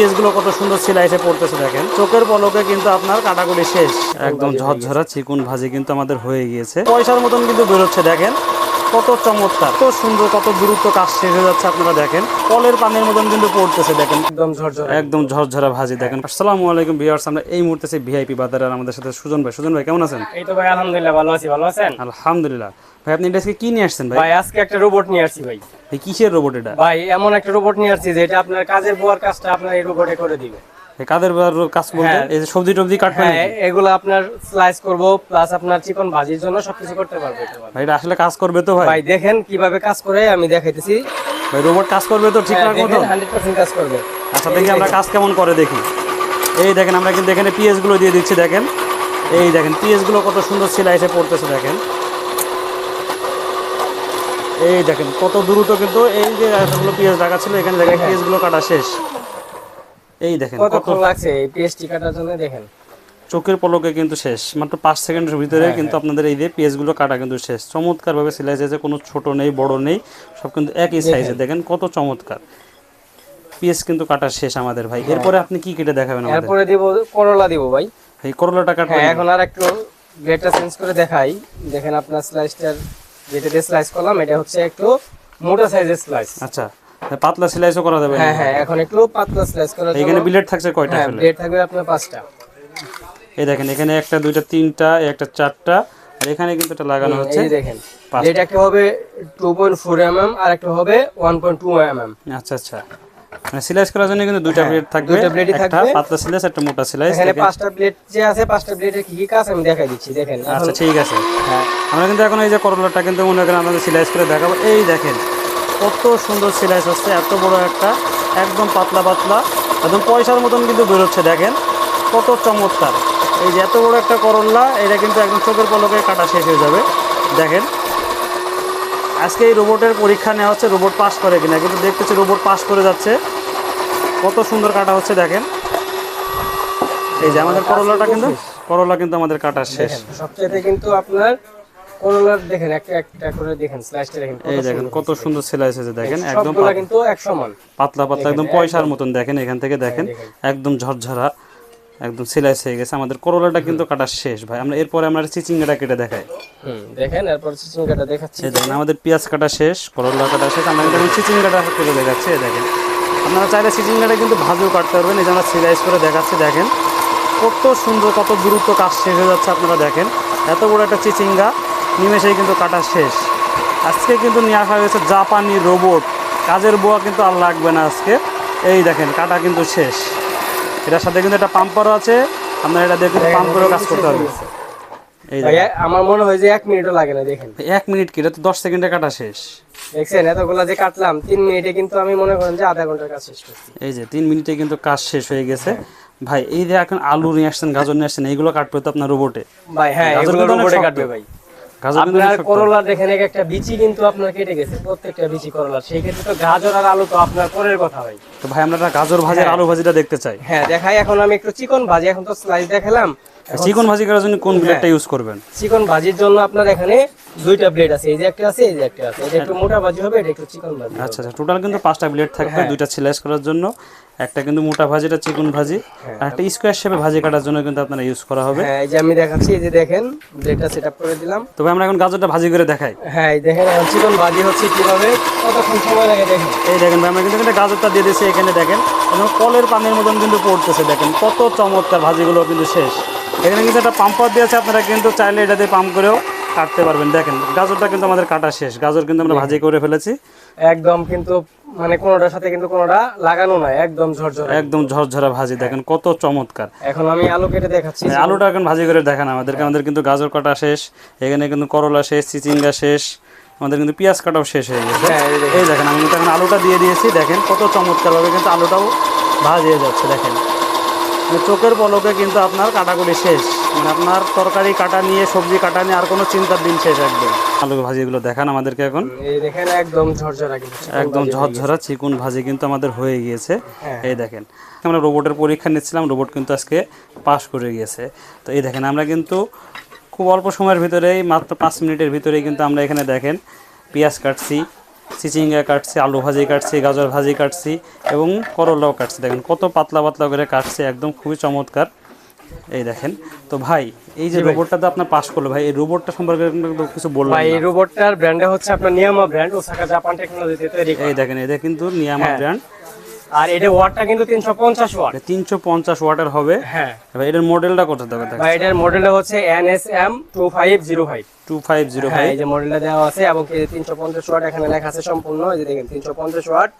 পিএসগুলো কত সুন্দর সিলাইসে পড়তেছে দেখেন। চোখের পলকে কিন্তু আপনার কাটাকুটি শেষ। একদম ঝরঝরা চিকুন ভাজি কিন্তু আমাদের হয়ে গিয়েছে। পয়সার মতন কিন্তু বেরোচ্ছে দেখেন। কত চমৎকার কত সুন্দর কত দ্রুত কাজ শেষ হয়ে যাচ্ছে আপনারা দেখেন। কলের পানির মতন কিন্তু পড়তেছে দেখেন। একদম ঝরঝর। একদম ঝরঝরা ভাজি দেখেন। আসসালামু আলাইকুম ভিউয়ার্স আমরা এই মুহূর্তে আছি ভিআইপি বাজারে আর আমাদের সাথে সুজন ভাই। সুজন ভাই কেমন আছেন? এই তো ভাই আলহামদুলিল্লাহ ভালো আছি ভালো আছেন? আলহামদুলিল্লাহ। ভাই আপনি এটা আজকে কি নিয়ে আসছেন ভাই? ভাই আজকে একটা রোবট নিয়ে আসছি ভাই। এই কিসের রোবট এটা? ভাই এমন একটা রোবট নিয়ে আসছি যেটা আপনার কাজের বুয়ার কাজটা আপনার এই রোবটে করে দিবে। কাদের কাজ বলতে হ্যাঁ। এই যে সবজি টবজি কাটবেন হ্যাঁ এগুলো আপনার স্লাইস করব প্লাস আপনার চিকন ভাজির জন্য সবকিছু করতে পারবে ভাই। এটা আসলে কাজ করবে তো ভাই? ভাই দেখেন কীভাবে কাজ করে আমি দেখাইতেছি। ভাই রোবট কাজ করবে তো ঠিকঠাক মতো হান্ড্রেড পার্সেন্ট কাজ করবে। আচ্ছা দেখি আমরা কাজ কেমন করে দেখি। এই দেখেন আমরা কিন্তু এখানে পিএসগুলো দিয়ে দিচ্ছি দেখেন। এই দেখেন পিএসগুলো কত সুন্দর সিলাইসে পড়তেছে দেখেন। এই দেখেন কত দ্রুত কিন্তু এই যে এতগুলো পিএস রাখা ছিল এখানে দেখেন পিএসগুলো কাটা শেষ। এই দেখেন কত লাগছে এই পিএসটি কাটার জন্য দেখেন। চোখের পলকে কিন্তু শেষ মাত্র পাঁচ সেকেন্ডের ভিতরে কিন্তু আপনাদের এই যে পিএসগুলো কাটা কিন্তু শেষ। চমৎকার ভাবে সিলাই হয়েছে কোনো ছোট নেই বড় নেই সব কিন্তু একই সাইজে দেখেন কত চমৎকার। পিএস কিন্তু কাটা শেষ আমাদের ভাই। এরপরে আপনি কি কেটে দেখাবেন আমাদের? এরপরে দিব করলা দিব ভাই। এই করলাটা কাটবেন হ্যাঁ এখন আর একটু গ্রেডটা চেঞ্জ করে দেখাই। দেখেন আপনার স্লাইসটার যেটা দিয়ে স্লাইস করলাম এটা হচ্ছে একটু মোটা সাইজের স্লাইস আচ্ছা পাতলা স্লাইসও করা যাবে হ্যাঁ হ্যাঁ এখন একটু পাতলা স্লাইস করা জন্য এখানে বিলেট থাকছে কয়টা হ্যাঁ ব্লেড থাকবে আপনার পাঁচটা। এই দেখেন এখানে একটা দুইটা তিনটা একটা চারটা আর এখানে কিন্তু এটা লাগানো হচ্ছে এই দেখেন। এটা একটা হবে two point four M M আর একটা হবে one point two M M আচ্ছা আচ্ছা। সিলাইস করার জন্য কিন্তু দুইটা ব্লেড থাকবে হ্যাঁ, দুইটা blade ই একটা থাকবে। পাতলা সিলাইস একটা মোটা সিলাইস এখানে পাঁচটা ব্লেড যে আছে পাঁচটা ব্লেডের কি কি কাজ আমি দেখাই দিচ্ছি দেখেন। আচ্ছা ঠিক আছে। হ্যাঁ। আমরা কিন্তু এখন এই যে করলাটা কিন্তু মনে করেন আমাদের সিলাইস করে দেখাবো। এই দেখেন কত সুন্দর সিলাইস হচ্ছে এত বড় একটা একদম পাতলা পাতলা একদম পয়সার মতন কিন্তু বেরোচ্ছে দেখেন। কত চমৎকার। এই যে এত বড় একটা করল্লা এটা কিন্তু একদম চোখের পলকে কাটা শেষ হয়ে যাবে দেখেন। আজকে এই রোবটের পরীক্ষা নেওয়া হচ্ছে রোবট পাস করে কিনা কিন্তু দেখতেছি রোবট পাস করে যাচ্ছে। কত সুন্দর কাটা হচ্ছে দেখেন। এই যে আমাদের করলাটা কিন্তু করলা কিন্তু আমাদের কাটা শেষ। সবচেয়ে কিন্তু আপনার করলার দেখেন একটা একটা করে দেখেন স্লাইসটা দেখেন কত এই দেখেন সুন্দর। কত সুন্দর সেলাই হয়েছে দেখেন একদম কিন্তু এক সমান পাতলা পাতলা একদম পয়সার মতন দেখেন এখান থেকে দেখেন। একদম ঝরঝরা। একদম সেলাই হয়ে গেছে। আমাদের করলাটা কিন্তু কাটা শেষ ভাই। আমরা এরপরে আমরা চিচিঙ্গাটা কেটে দেখাই। দেখেন এরপর চিচিঙ্গাটা দেখাচ্ছি। দেখেন আমাদের পেঁয়াজ কাটা শেষ করলা কাটা শেষ। আমরা কিন্তু চিচিঙ্গাটা কেটে দেখাচ্ছি দেখেন। আপনারা চাইলে চিচিঙ্গাটা কিন্তু ভাজেও কাটতে পারবেন। এই যে আমরা সিলাইস করে দেখাচ্ছি দেখেন। কত সুন্দর কত দ্রুত কাজ শেষ হয়ে যাচ্ছে আপনারা দেখেন। এত বড় একটা চিচিঙ্গা নিমেষেই কিন্তু কাটা শেষ। আজকে কিন্তু নিয়ে আসা হয়েছে জাপানি রোবট। কাজের বোয়া কিন্তু আর লাগবে না আজকে। এই দেখেন কাটা কিন্তু শেষ। এটার সাথে কিন্তু একটা পাম্পারও আছে। আপনারা এটা দিয়ে কিন্তু পাম্প করেও কাজ করতে ভাই আমার মনে হয় যে এক মিনিটও লাগে না দেখেন। এক মিনিট কি? এটা তো দশ সেকেন্ডে কাটা শেষ। দেখছেন এতগুলা যে কাটলাম তিন মিনিটে কিন্তু আমি মনে করেন যে আধা ঘণ্টার কাজ শেষ করছি। এই যে তিন মিনিটে কিন্তু কাজ শেষ হয়ে গেছে। ভাই এই যে এখন আলু নিয়ে আসছেন গাজর নিয়ে আসছেন এইগুলো কাটবে তো আপনার রোবটে। ভাই হ্যাঁ এগুলো রোবটে কাটবে ভাই। আপনার। করলা দেখেন এক একটা বিচি কিন্তু আপনার কেটে গেছে প্রত্যেকটা বিচি করলা সেই ক্ষেত্রে তো গাজর আর আলু তো আপনার পরের কথা ভাই তো ভাই আমরা গাজর ভাজি আলু ভাজিটা দেখতে চাই। হ্যাঁ দেখাই এখন আমি একটু চিকন ভাজি এখন তো স্লাইস দেখালাম। চিকন ভাজি করার জন্য কোন ব্লেডটা ইউজ করবেন? চিকন ভাজির জন্য আপনার এখানে দুইটা ব্লেড আছে এই যে একটা আছে এই যে একটা আছে। এটা একটু মোটা ভাজি হবে এটা একটু চিকন ভাজি আচ্ছা আচ্ছা। টোটাল কিন্তু পাঁচটা ব্লেড থাকবে হ্যাঁ। দুইটা সিলাইস করার জন্য। একটা কিন্তু মোটা ভাজিটা চিকন ভাজি। আর একটা স্কোয়ার শেপে ভাজি কাটার জন্য কিন্তু আপনারা ইউজ করা হবে। হ্যাঁ এই যে আমি দেখাচ্ছি এই যে দেখেন ব্লেডটা সেট আপ করে দিলাম। তবে আমরা এখন গাজরটা ভাজি করে দেখাই। হ্যাঁ এই দেখেন এখন চিকন ভাজি হচ্ছে কীভাবে কতক্ষণ সময় লাগে দেখেন। এই দেখেন আমরা কিন্তু এখানে গাজরটা দিয়ে দিয়েছি এখানে দেখেন। কলের পানির মতন কিন্তু পড়তেছে দেখেন। কত চমৎকার ভাজিগুলো কিন্তু শেষ। এখানে কিন্তু একটা পাম্পার দিয়েছে আপনারা কিন্তু চাইলে এটা দিয়ে পাম্প করেও কাটতে পারবেন। দেখেন গাজরটা কিন্তু আমাদের কাটা শেষ। গাজর কিন্তু আমরা ভাজি করে ফেলেছি। একদম কিন্তু মানে কোনোটার সাথে কিন্তু কোনোটা লাগানো নাই একদম ঝরঝর। একদম ঝরঝরা ভাজি দেখেন কত চমৎকার। এখন আমি আলু কেটে দেখাচ্ছি। আলুটা এখন ভাজি করে দেখান আমাদেরকে আমাদের কিন্তু গাজর কাটা শেষ এখানে কিন্তু করলা শেষ চিচিঙ্গা শেষ আমাদের কিন্তু পেঁয়াজ কাটাও শেষ হয়ে গেছে। হ্যাঁ, এই দেখেন। আমি কিন্তু এখন আলুটা দিয়ে দিয়েছি দেখেন কত চমৎকারভাবে কিন্তু আলুটাও ভাজিয়ে যাচ্ছে দেখেন। মানে চোখের পলকে কিন্তু আপনার কাটাগুলি শেষ। মানে আপনার তরকারি কাটা নিয়ে সবজি কাটা নিয়ে আর কোনো চিন্তার দিন শেষ একদম। আলু ভাজিগুলো দেখান আমাদেরকে এখন। এই দেখেন একদম ঝরঝরা একদম ঝরঝরা চিকুন ভাজি কিন্তু আমাদের হয়ে গিয়েছে। হ্যাঁ। এই দেখেন আমরা রোবটের পরীক্ষা নিচ্ছিলাম রোবট কিন্তু আজকে পাশ করে গিয়েছে। তো এই দেখেন আমরা কিন্তু খুব অল্প সময়ের ভিতরেই মাত্র পাঁচ মিনিটের ভিতরেই কিন্তু আমরা এখানে দেখেন পেঁয়াজ কাটছি। চিচিঙ্গা কাটছি আলু ভাজি কাটছি গাজর ভাজি কাটছি এবং করলাও কাটছি। দেখেন কত পাতলা পাতলা করে কাটছে একদম খুবই চমৎকার। এই দেখেন তো ভাই এই যে রোবটটা তো আপনার পাস করল ভাই এই রোবটটা সম্পর্কে কিছু বললাম ভাই এই রোবটটার ব্র্যান্ডটা হচ্ছে আপনার নিয়ামা ব্র্যান্ড ওসাকা জাপান টেকনোলজিতে তৈরি এই দেখেন এটা কিন্তু নিয়ামা। ব্র্যান্ড আর এটা ওয়াটটা কিন্তু তিনশো পঞ্চাশ ওয়াট। তিনশো পঞ্চাশ ওয়াটের হবে। হ্যাঁ। এটার মডেলটা কত দেবে ভাই এটার মডেলটা হচ্ছে টু ফাইভ জিরো হ্যাঁ এই যে মডেলটা দেওয়া আছে এবং তিনশো পঞ্চাশ ওয়াট এখানে লেখা আছে সম্পূর্ণ। এই যে দেখেন তিনশো পঞ্চাশ ওয়াট।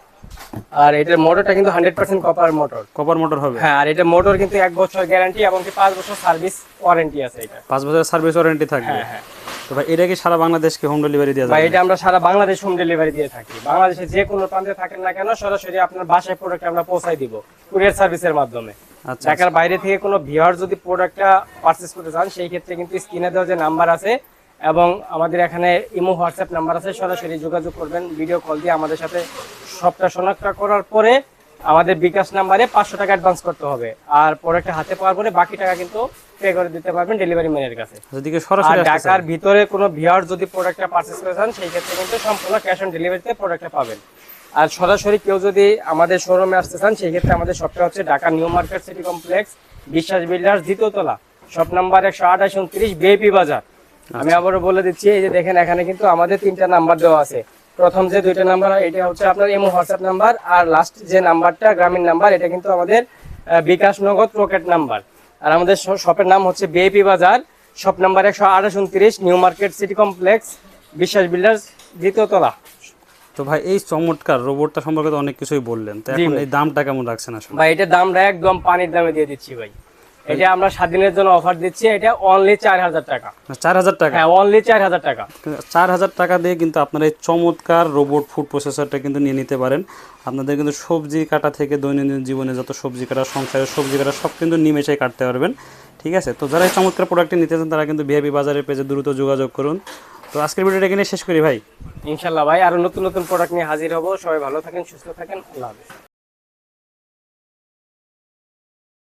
আর এটার মোটরটা কিন্তু hundred percent copper motor. Copper motor হবে। হ্যাঁ আর এটা মোটর কিন্তু এক বছর গ্যারান্টি এবং কি পাঁচ বছর সার্ভিস ওয়ারেন্টি আছে এটা। পাঁচ বছরের সার্ভিস ওয়ারেন্টি থাকবে। হ্যাঁ হ্যাঁ। তো ভাই এটা কি সারা বাংলাদেশকে হোম ডেলিভারি দেওয়া ভাই এটা আমরা সারা বাংলাদেশ হোম ডেলিভারি দিয়ে থাকি। বাংলাদেশে যে কোনো প্রান্তে থাকেন না কেন সরাসরি আপনার বাসায় প্রোডাক্ট আমরা পৌঁছাই দিব কুরিয়ার সার্ভিসের মাধ্যমে। আচ্ছা ঢাকার বাইরে থেকে কোনো ভিউয়ার যদি প্রোডাক্টটা পারচেজ করতে চান সেই ক্ষেত্রে কিন্তু স্ক্রিনে দেওয়া যে নাম্বার আছে এবং আমাদের এখানে ইমো হোয়াটসঅ্যাপ নাম্বার আছে সরাসরি যোগাযোগ করবেন ভিডিও কল দিয়ে আমাদের সাথে সবটা শনাক্ত করার পরে আমাদের বিকাশ নাম্বারে পাঁচশো টাকা অ্যাডভান্স করতে হবে। আর প্রোডাক্টটা হাতে পাওয়ার পরে বাকি টাকা কিন্তু পে করে দিতে পারবেন ডেলিভারি ম্যানের কাছে। যদি আর সরাসরি ঢাকার ভিতরে কোনো ভিউয়ার যদি প্রোডাক্টটা পারচেজ করে চান সেই ক্ষেত্রে কিন্তু সম্পূর্ণ ক্যাশ অন ডেলিভারিতে প্রোডাক্টটা পাবেন। আর সরাসরি কেউ যদি আমাদের শোরুমে আসতে চান সেই ক্ষেত্রে আমাদের শপটা হচ্ছে Dhaka new market city complex Biswas builders দ্বিতীয়তলা। Shop number একশো আঠাশ উনত্রিশ বিএপি বাজার। আমি আবারও বলে দিচ্ছি এই যে দেখেন এখানে কিন্তু আমাদের তিনটা নাম্বার দেওয়া আছে। প্রথম যে দুইটা নাম্বার এটা হচ্ছে আপনার এমও হোয়াটসঅ্যাপ নাম্বার আর লাস্ট যে নাম্বারটা গ্রামীণ নাম্বার এটা কিন্তু আমাদের বিকাশ নগদ রকেট নাম্বার। আর আমাদের শপের নাম হচ্ছে বিএপি বাজার শপ নাম্বার একশো আঠাশ উনত্রিশ new market city complex Biswas builders দ্বিতীয় তলা। তো ভাই এই চমৎকার রোবটটা সম্পর্কে তো অনেক কিছুই বললেন। তো এখন এই দামটা কেমন রাখছেন আসলে? ভাই এটার দামটা একদম পানির দামে দিয়ে দিচ্ছি ভাই। এটা আমরা সাত দিনের জন্য অফার দিচ্ছি এটা অনলি চার হাজার টাকা। চার হাজার টাকা? হ্যাঁ অনলি চার হাজার টাকা। চার হাজার টাকা দিয়ে কিন্তু আপনারা এই চমৎকার রোবট ফুড প্রসেসরটা কিন্তু নিয়ে নিতে পারেন। আপনাদের কিন্তু সবজি কাটা থেকে দৈনন্দিন জীবনে যত সবজি কাটা সংসারের সবজি কাটা সব কিন্তু নিমেষে কাটতে পারবেন। ঠিক আছে? তো যারা এই চমৎকার প্রোডাক্টটি নিতে চান তারা কিন্তু বিআবি বাজারের পেজে দ্রুত যোগাযোগ করুন। তো আজকের ভিডিওটা এখানে শেষ করি ভাই। ইনশাল্লাহ ভাই আরও নতুন নতুন প্রোডাক্ট নিয়ে হাজির হব। সবাই ভালো থাকেন সুস্থ থাকেন। আল্লাহ হাফেজ।